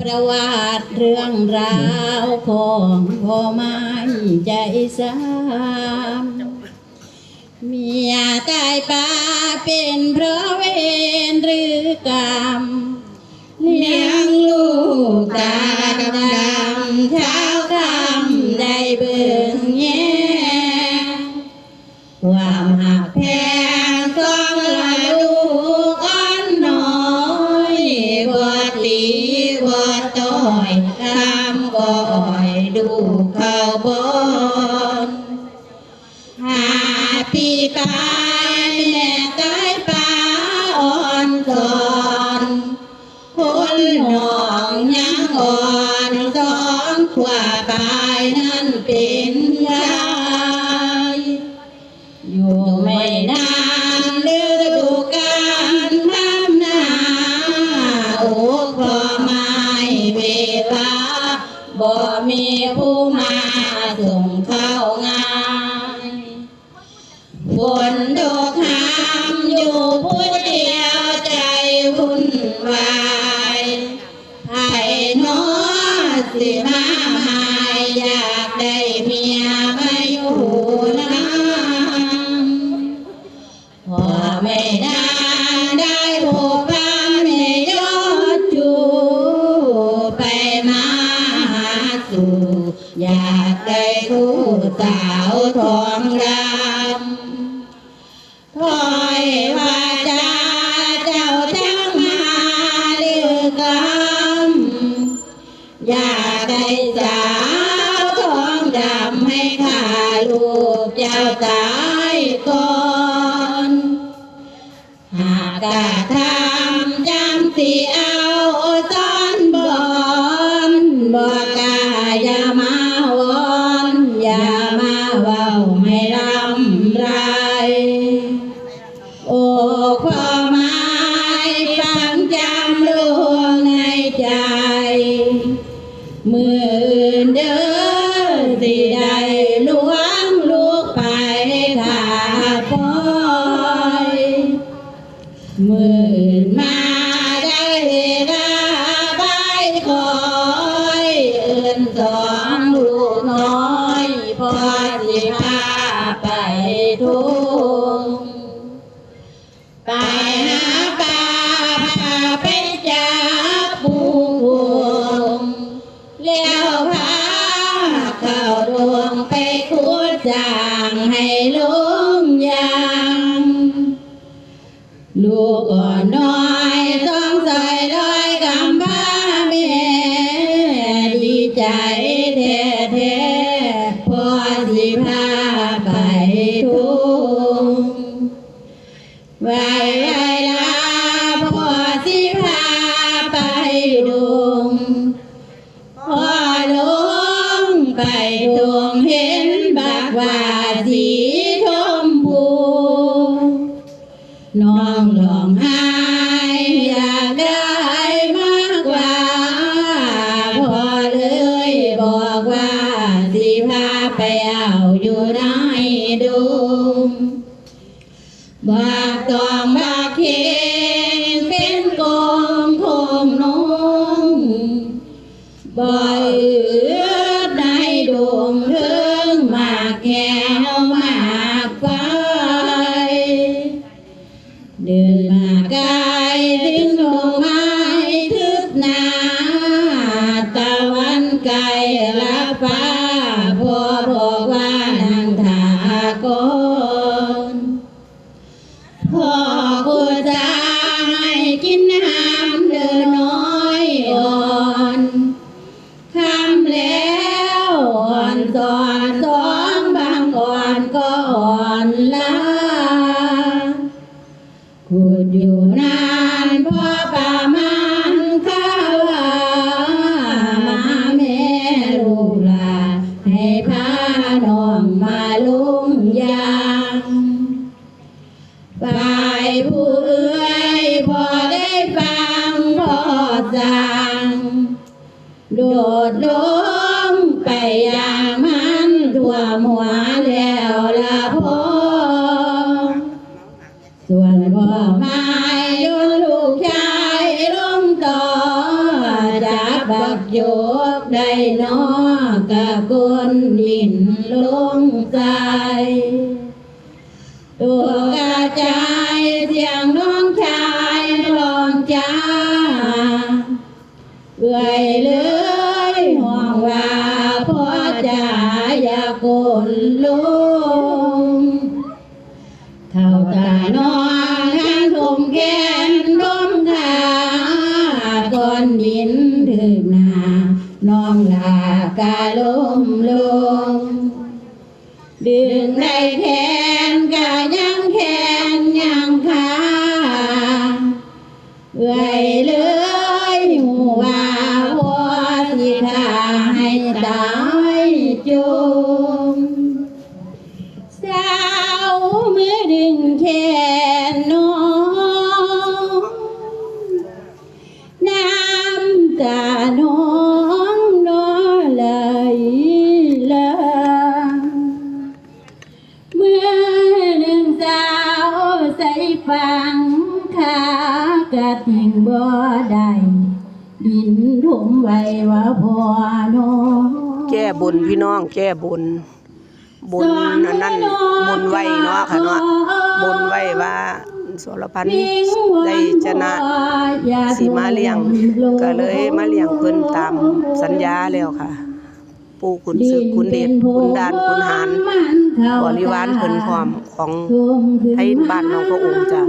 ประวัติเรื่องราวของพ่อไม้ใจสามเมียตายป่าเป็นเพราะเวรหรือกรรมเลี้ยงลูกตาดำๆเช้าคำ ปีกายแม่กายป่าอ่อนก่อนคนหนองยังอ่อนสองขวาปลายนั้นเป็นยายอยู่ไม่นานฤดูกาลทำหนาโอ้พอไม่เวลาบ่มีผู้มาส่งเข้างาน สิมาหายอยากได้เมียมาอยู่นังว่าไม่นานได้ผูกพันในยอดจูไปมาหาสู่อยากได้คู่สาวทอง ไม่รำไรโอ้ความหมายฟังจำลวงในใจ มืออื่นเด้อสิได้ลวงลูกไปถ้าปล่อยมื่นมาได้เวลาบายคอยเอื่นสอ บปูงแล้วพาเข้าดวงไปขุดจางให้ลุงยางลูกอ่อนน้อยต้องใส่ลอยกำบ้าแม่ดีใจแท้แท้ๆพอสิพาไปทุ่งไว้ ชมพูน้องร้องไห้อยากได้มากกว่า พอเลยบอกว่าสิพาไปเอาอยู่ในดงบอกตองบักเคนเป็นกองคมนงบ่เอือในดวงเทิง ไกลละฟ้าพ่อบอกว่านั่งถากนพ่อกูจะให้กินน้ำเดินน้อยอ่อนคำแล้วอ่อนสอนสองบางอ่อนก็อ่อนลาขุดอยู่นา ท่วหัวแล้วละพอส่วนพ่อไม้ยนลูกชายลงต่อจับบักโยกได้นอกะกนดินลงใจตัวกระจายเสียงน้องชายร้องจ้าเอื่อยเลยห่วงว่าพ่อจ๋า ยาโกนลงเข้าตานอนขันถมแขนร่มขากอนดินถึงนาน้องลากาลมลง ดึงในแขนกายังแขนยังขาเอื่อ ดึงแขนน้องน้ำตาน้องน้อไหลหลังเมื่อหนึ่งสาวใส่ฟังขากระติ่งบ่ได้ดินทุ่มไว้ว่าพ่อน้องแก้บนพี่น้องแก้บน บนอันนั้นบนไว้เนาะค่ะเนาะบนไว้ว่าสรพันธ์ได้ชนะสีมาเลี้ยง ก็เลยมาเลี้ยงเพิ่นตามสัญญาแล้วค่ะ ปู่ขุนศึกขุนเดชขุนดานขุนหารบริวารเพิ่นพร้อมของให้บ้านของพระองค์จ้ะ